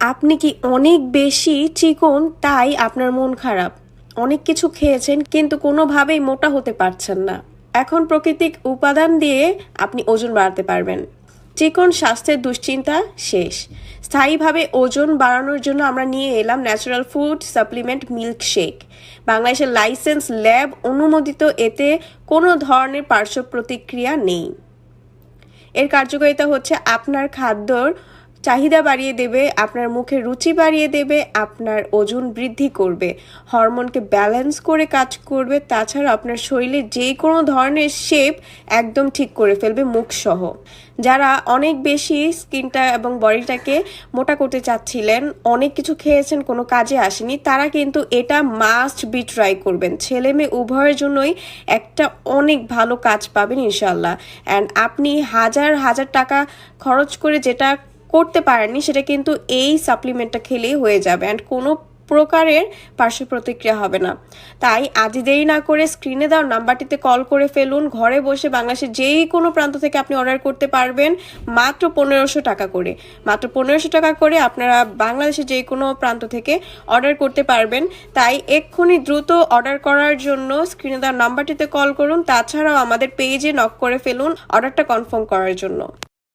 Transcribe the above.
আপনি কি অনেক বেশি চিকন, তাই আপনার মন খারাপ। অনেক কিছু খেয়েছেন, কিন্তু কোনোভাবেই মোটা হতে পারছেন না। এখন প্রাকৃতিক উপাদান দিয়ে আপনি ওজন বাড়াতে পারবেন। চিকন স্বাস্থ্যের দুশ্চিন্তা শেষ। স্থায়ীভাবে ওজন বাড়ানোর জন্য আমরা নিয়ে এলাম natural food supplement milk shake বাংলাদেশের লাইসেন্স ল্যাব অনুমোদিত এতে কোনো ধরনের পার্শ্ব প্রতিক্রিয়া নেই। এর কার্যকারিতা হচ্ছে আপনার খাদ্যর চাহিদা বাড়িয়ে দেবে, আপনার মুখে রুচি বাড়িয়ে দেবে, আপনার ওজন বৃদ্ধি করবে, হরমোনকে ব্যালেন্স করে কাজ করবে তাছাড়া আপনার শরীরে যে কোনো ধরনের শেপ একদম ঠিক করে ফেলবে মুখসহ। যারা অনেক বেশি স্কিনটা এবং বডিটাকে মোটা করতে চাচ্ছিলেন, অনেক কিছু খেয়েছেন, কোনো কাজে আসেনি, তারা কিন্তু এটা মাস্ট বি ট্রাই করবেন। ছেলে মেয়ে উভয়ের জন্যই একটা অনেক ভালো কাজ পাবেন ইনশাল্লাহ অ্যান্ড আপনি হাজার হাজার টাকা খরচ করে যেটা করতে পারেননি, সেটা কিন্তু এই সাপ্লিমেন্টটা খেলেই হয়ে যাবে অ্যান্ড কোনো প্রকারের পার্শ্ব প্রতিক্রিয়া হবে না। তাই আজই দেরি না করে স্ক্রিনে দেওয়া নাম্বারটিতে কল করে ফেলুন, ঘরে বসে বাংলাদেশের যেই কোনো প্রান্ত থেকে আপনি অর্ডার করতে পারবেন মাত্র পনেরোশো টাকা করে। মাত্র পনেরোশো টাকা করে আপনারা বাংলাদেশের যে কোনো প্রান্ত থেকে অর্ডার করতে পারবেন। তাই এক্ষুনি দ্রুত অর্ডার করার জন্য স্ক্রিনে দেওয়া নাম্বারটিতে কল করুন, তাছাড়াও আমাদের পেজে নক করে ফেলুন অর্ডারটা কনফার্ম করার জন্য।